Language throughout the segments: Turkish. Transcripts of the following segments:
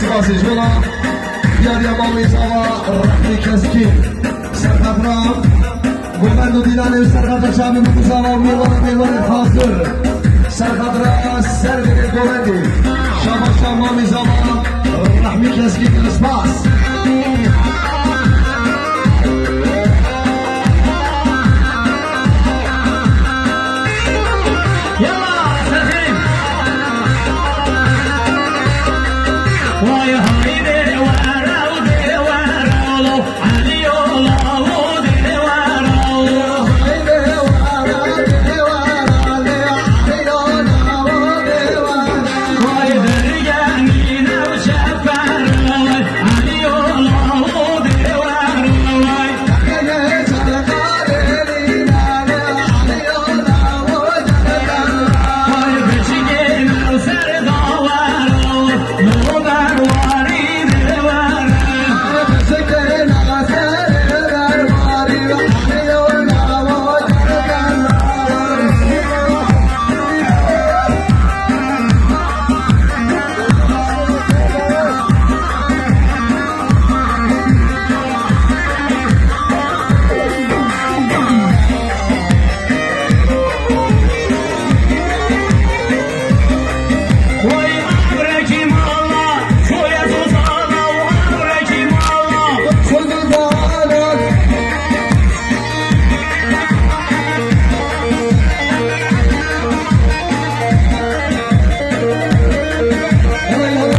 Sivasi Jola, Yarya Mavizava, Rahmi Keski, Serhat Ram, Gulbendu Dilani, Serhat Akşami Mutuzava, Mirvana Mirvana Hazır, Serhat Ram, Serveri Govendi, Şabaşa Mavizava, Rahmi Keski, Kısmas. 我要好一点的。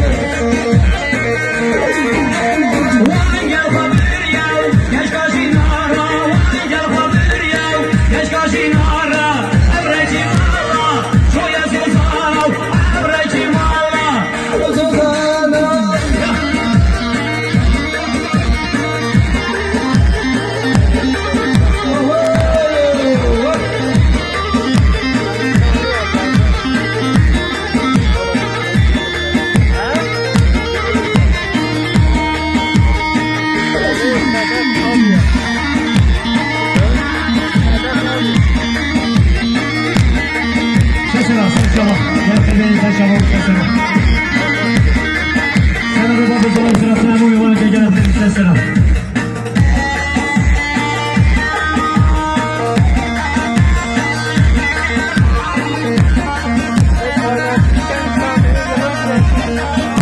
Yeah. Bye.